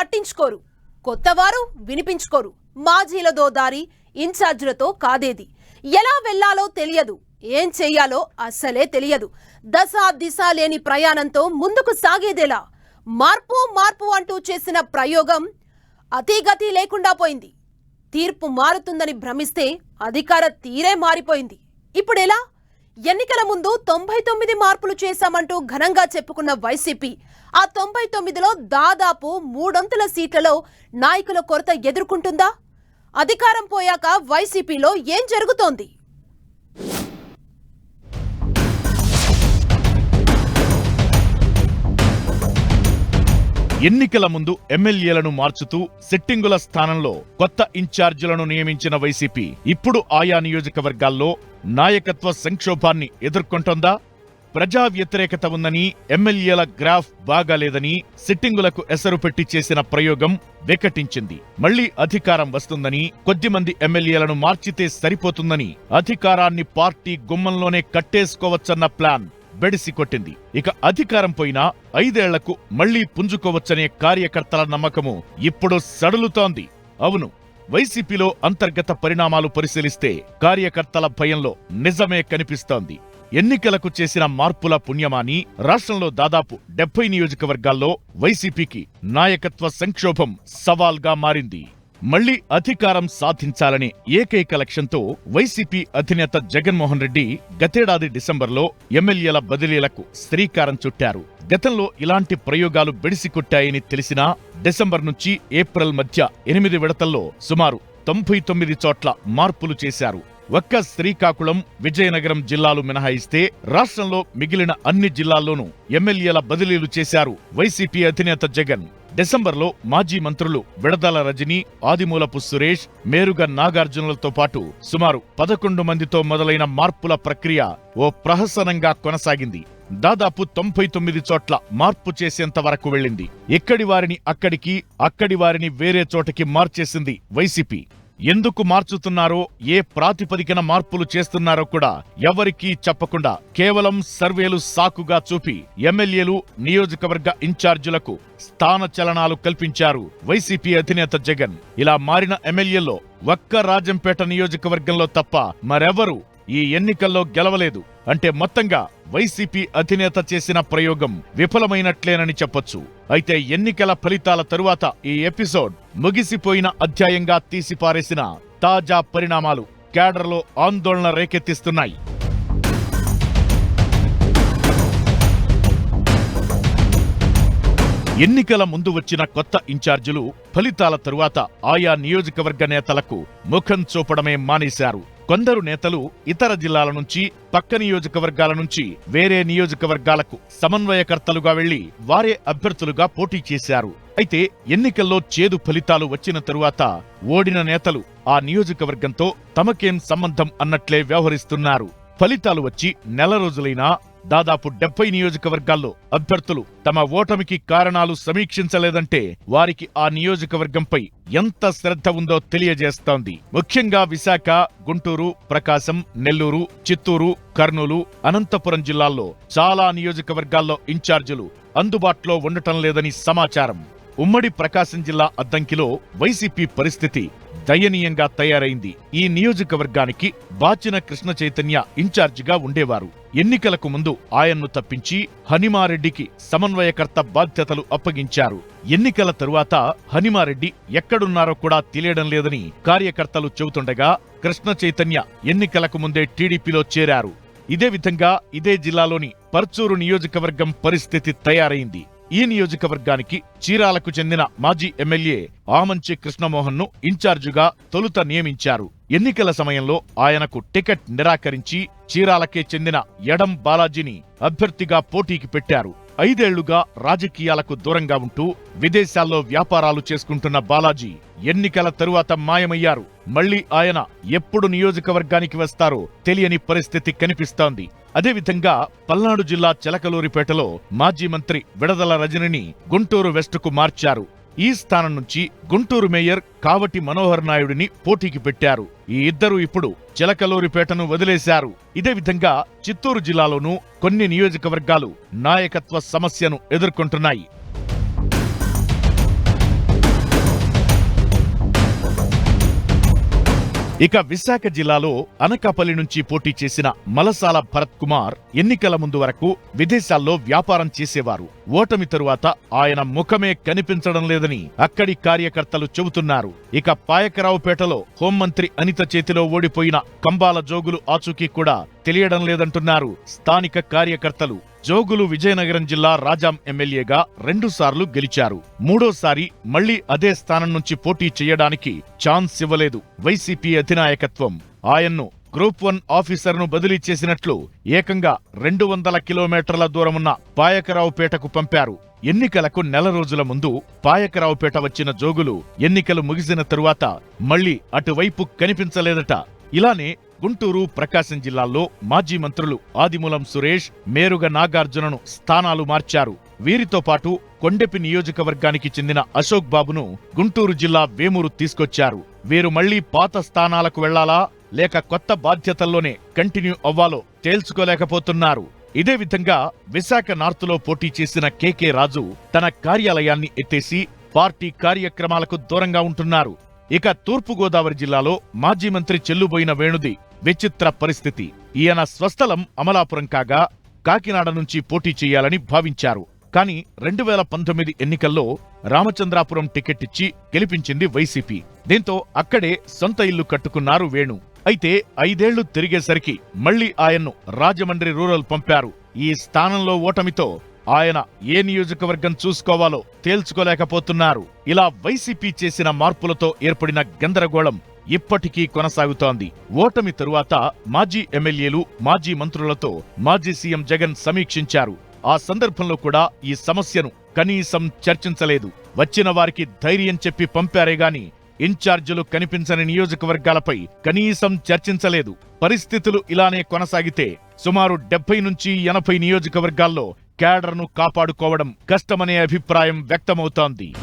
పట్టించుకోరు. కొత్తవారు వినిపించుకోరు. మాజీలదో దారి ఇన్ఛార్జులతో కాదేది. ఎలా వెళ్ళాలో తెలియదు. ఏం చెయ్యాలో అస్సలే తెలియదు. దశ దిశ లేని ప్రయాణంతో ముందుకు సాగేదేలా. మార్పు మార్పు అంటూ చేసిన ప్రయోగం అతిగతి లేకుండా పోయింది. తీర్పు మారుతుందని భ్రమిస్తే అధికార తీరే మారిపోయింది. ఇప్పుడెలా ఎన్నికల ముందు తొంభై తొమ్మిది మార్పులు చేశామంటూ ఘనంగా చెప్పుకున్న వైసీపీ. ఆ తొంభై తొమ్మిదిలో దాదాపు మూడొంతుల సీట్లలో నాయకుల కొరత ఎదుర్కొంటుందా? అధికారం పోయాక వైసీపీలో ఏం జరుగుతోంది? ఎన్నికల ముందు ఎమ్మెల్యేలను మార్చుతూ సిట్టింగుల స్థానంలో కొత్త ఇన్ఛార్జీలను నియమించిన వైసీపీ ఇప్పుడు ఆయా నియోజకవర్గాల్లో నాయకత్వ సంక్షోభాన్ని ఎదుర్కొంటోందా? ప్రజా వ్యతిరేకత ఉందని ఎమ్మెల్యేల గ్రాఫ్ బాగాలేదని సిట్టింగులకు ఎసరు పెట్టి చేసిన ప్రయోగం వికటించింది. మళ్ళీ అధికారం వస్తుందని కొద్దిమంది ఎమ్మెల్యేలను మార్చితే సరిపోతుందని అధికారాన్ని పార్టీ గుమ్మంలోనే కట్టేసుకోవచ్చన్న ప్లాన్ బెడిసి కొట్టింది. ఇక అధికారం పోయినా ఐదేళ్ళకు మళ్ళీ పుంజుకోవచ్చనే కార్యకర్తల నమ్మకము ఇప్పుడు సడలుతోంది. అవును వైసీపీలో అంతర్గత పరిణామాలు పరిశీలిస్తే కార్యకర్తల భయంలో నిజమే కనిపిస్తోంది. ఎన్నికలకు చేసిన మార్పుల పుణ్యమాని రాష్ట్రంలో దాదాపు డెబ్బై నియోజకవర్గాల్లో వైసీపీకి నాయకత్వ సంక్షోభం సవాల్గా మారింది. మళ్ళీ అధికారం సాధించాలనే ఏకైక లక్ష్యంతో వైసీపీ అధినేత జగన్మోహన్ రెడ్డి గతేడాది డిసెంబర్లో ఎమ్మెల్యేల బదిలీలకు శ్రీకారం చుట్టారు. గతంలో ఇలాంటి ప్రయోగాలు బెడిసికొట్టాయని తెలిసినా డిసెంబర్ నుంచి ఏప్రిల్ మధ్య ఎనిమిది విడతల్లో సుమారు తొంభై తొమ్మిది చోట్ల మార్పులు చేశారు. ఒక్క శ్రీకాకుళం విజయనగరం జిల్లాలు మినహాయిస్తే రాష్ట్రంలో మిగిలిన అన్ని జిల్లాల్లోనూ ఎమ్మెల్యేల బదిలీలు చేశారు వైసీపీ అధినేత జగన్. డిసెంబర్లో మాజీ మంత్రులు విడదల రజని ఆదిమూలపు సురేష్ మేరుగ నాగార్జునులతో పాటు సుమారు పదకొండు మందితో మొదలైన మార్పుల ప్రక్రియ ఓ ప్రహసనంగా కొనసాగింది. దాదాపు తొంభై తొమ్మిది చోట్ల మార్పు చేసేంత వరకు వెళ్ళింది. ఎక్కడి వారిని అక్కడికి అక్కడి వారిని వేరే చోటకి మార్చేసింది వైసీపీ. ఎందుకు మార్చుతున్నారో ఏ ప్రాతిపదికన మార్పులు చేస్తున్నారో కూడా ఎవరికీ చెప్పకుండా కేవలం సర్వేలు సాకుగా చూపి ఎమ్మెల్యేలు నియోజకవర్గ ఇన్ఛార్జీలకు స్థాన చలనాలు కల్పించారు వైసీపీ అధినేత జగన్. ఇలా మారిన ఎమ్మెల్యేల్లో ఒక్క రాజంపేట నియోజకవర్గంలో తప్ప మరెవరూ ఈ ఎన్నికల్లో గెలవలేదు అంటే మొత్తంగా వైసీపీ అధినేత చేసిన ప్రయోగం విఫలమైనట్లేనని చెప్పొచ్చు. అయితే ఎన్నికల ఫలితాల తరువాత ఈ ఎపిసోడ్ ముగిసిపోయిన అధ్యాయంగా తీసిపారేసిన తాజా పరిణామాలు కేడర్లో ఆందోళన రేకెత్తిస్తున్నాయి. ఎన్నికల ముందు వచ్చిన కొత్త ఇన్ఛార్జీలు ఫలితాల తరువాత ఆయా నియోజకవర్గ నేతలకు ముఖం చూపడమే మానేశారు. కొందరు నేతలు ఇతర జిల్లాల నుంచి పక్క నియోజకవర్గాల నుంచి వేరే నియోజకవర్గాలకు సమన్వయకర్తలుగా వెళ్ళి వారే అభ్యర్థులుగా పోటీ చేశారు. అయితే ఎన్నికల్లో చేదు ఫలితాలు వచ్చిన తరువాత ఓడిన నేతలు ఆ నియోజకవర్గంతో తమకేం సంబంధం అన్నట్లే వ్యవహరిస్తున్నారు. ఫలితాలు వచ్చి నెల రోజులైనా దాదాపు డెబ్బై నియోజకవర్గాల్లో అభ్యర్థులు తమ ఓటమికి కారణాలు సమీక్షించలేదంటే వారికి ఆ నియోజకవర్గంపై ఎంత శ్రద్ధ ఉందో తెలియజేస్తోంది. ముఖ్యంగా విశాఖ గుంటూరు ప్రకాశం నెల్లూరు చిత్తూరు కర్నూలు అనంతపురం జిల్లాల్లో చాలా నియోజకవర్గాల్లో ఇన్ఛార్జీలు అందుబాటులో ఉండటం లేదని సమాచారం. ఉమ్మడి ప్రకాశం జిల్లా అద్దంకిలో వైసీపీ పరిస్థితి దయనీయంగా తయారైంది. ఈ నియోజకవర్గానికి బాచిన కృష్ణ చైతన్య ఇన్ఛార్జిగా ఉండేవారు. ఎన్నికలకు ముందు ఆయన్ను తప్పించి హనిమారెడ్డికి సమన్వయకర్త బాధ్యతలు అప్పగించారు. ఎన్నికల తరువాత హనిమారెడ్డి ఎక్కడున్నారో కూడా తెలియడం లేదని కార్యకర్తలు చెబుతుండగా కృష్ణ చైతన్య ఎన్నికలకు ముందే టీడీపీలో చేరారు. ఇదే విధంగా ఇదే జిల్లాలోని పర్చూరు నియోజకవర్గం పరిస్థితి తయారైంది. ఈ నియోజకవర్గానికి చీరాలకు చెందిన మాజీ ఎమ్మెల్యే ఆమంచి కృష్ణమోహన్ను తొలుత నియమించారు. ఎన్నికల సమయంలో ఆయనకు టికెట్ నిరాకరించి చీరాలకే చెందిన ఎడం బాలాజీని అభ్యర్థిగా పోటీకి పెట్టారు. ఐదేళ్ళుగా రాజకీయాలకు దూరంగా ఉంటూ విదేశాల్లో వ్యాపారాలు చేసుకుంటున్న బాలాజీ ఎన్నికల తరువాత మాయమయ్యారు. మళ్ళీ ఆయన ఎప్పుడు నియోజకవర్గానికి వస్తారో తెలియని పరిస్థితి కనిపిస్తోంది. అదేవిధంగా పల్నాడు జిల్లా చిలకలూరిపేటలో మాజీ మంత్రి విడదల రజనిని గుంటూరు వెస్టుకు మార్చారు. ఈ స్థానం నుంచి గుంటూరు మేయర్ కావటి మనోహర్ నాయుడిని పోటీకి పెట్టారు. ఈ ఇద్దరు ఇప్పుడు చిలకలూరిపేటను వదిలేశారు. ఇదే విధంగా చిత్తూరు జిల్లాలోనూ కొన్ని నియోజకవర్గాలు నాయకత్వ సమస్యను ఎదుర్కొంటున్నాయి. ఇక విశాఖ జిల్లాలో అనకాపల్లి నుంచి పోటీ చేసిన మలసాల భరత్ కుమార్ ఎన్నికల ముందు వరకు విదేశాల్లో వ్యాపారం చేసేవారు. ఓటమి తరువాత ఆయన ముఖమే కనిపించడం లేదని అక్కడి కార్యకర్తలు చెబుతున్నారు. ఇక పాయకరావుపేటలో హోంమంత్రి అనిత చేతిలో ఓడిపోయిన కంబాల జోగులు ఆచూకీ కూడా తెలియడం లేదంటున్నారు. స్థానిక కార్యకర్తలు జోగులు విజయనగరం జిల్లా రాజాం ఎమ్మెల్యేగా రెండుసార్లు గెలిచారు. మూడోసారి మళ్ళీ అదే స్థానం నుంచి పోటీ చేయడానికి ఛాన్స్ ఇవ్వలేదు. వైసీపీ అధినాయకత్వం ఆయన్ను గ్రూప్ వన్ ఆఫీసర్ను బదిలీ చేసినట్లు ఏకంగా రెండు వందల కిలోమీటర్ల దూరమున్న పాయకరావుపేటకు పంపారు. ఎన్నికలకు నెల రోజుల ముందు పాయకరావుపేట వచ్చిన జోగులు ఎన్నికలు ముగిసిన తరువాత మళ్ళీ అటువైపు కనిపించలేదట. ఇలానే గుంటూరు ప్రకాశం జిల్లాల్లో మాజీ మంత్రులు ఆదిమూలం సురేష్ మేరుగ నాగార్జునను స్థానాలు మార్చారు. వీరితో పాటు కొండెపి నియోజకవర్గానికి చెందిన అశోక్ బాబును గుంటూరు జిల్లా వేమూరు తీసుకొచ్చారు. వీరు మళ్ళీ పాత స్థానాలకు వెళ్ళాలా? లేక కొత్త బాధ్యతల్లోనే కంటిన్యూ అవ్వాలో తేల్చుకోలేకపోతున్నారు. ఇదే విధంగా విశాఖ నార్త్లో పోటీ చేసిన కేకే రాజు తన కార్యాలయాన్ని ఎత్తేసి పార్టీ కార్యక్రమాలకు దూరంగా ఉంటున్నారు. ఇక తూర్పుగోదావరి జిల్లాలో మాజీ మంత్రి చెల్లుబోయిన వేణుది విచిత్ర పరిస్థితి. ఈయన స్వస్థలం అమలాపురం కాగా కాకినాడ నుంచి పోటీ చేయాలని భావించారు. కానీ రెండు వేల పంతొమ్మిది ఎన్నికల్లో రామచంద్రాపురం టికెట్ ఇచ్చి గెలిపించింది వైసీపీ. దీంతో అక్కడే సొంత ఇల్లు కట్టుకున్నారు వేణు. అయితే ఐదేళ్ళు తిరిగేసరికి మళ్ళీ ఆయన్ను రాజమండ్రి రూరల్ పంపారు. ఈ స్థానంలో ఓటమితో ఆయన ఏ నియోజకవర్గం చూసుకోవాలో తేల్చుకోలేకపోతున్నారు. ఇలా వైసీపీ చేసిన మార్పులతో ఏర్పడిన గందరగోళం ఇప్పటికీ కొనసాగుతోంది. ఓటమి తరువాత మాజీ ఎమ్మెల్యేలు మాజీ మంత్రులతో మాజీ సీఎం జగన్ సమీక్షించారు. ఆ సందర్భంలో కూడా ఈ సమస్యను కనీసం చర్చించలేదు. వచ్చిన వారికి ధైర్యం చెప్పి పంపారే గాని ఇన్ఛార్జీలు కనిపించని నియోజకవర్గాలపై కనీసం చర్చించలేదు. పరిస్థితులు ఇలానే కొనసాగితే సుమారు డెబ్బై నుంచి ఎనభై నియోజకవర్గాల్లో క్యాడర్ను కాపాడుకోవడం కష్టమనే అభిప్రాయం వ్యక్తమవుతోంది.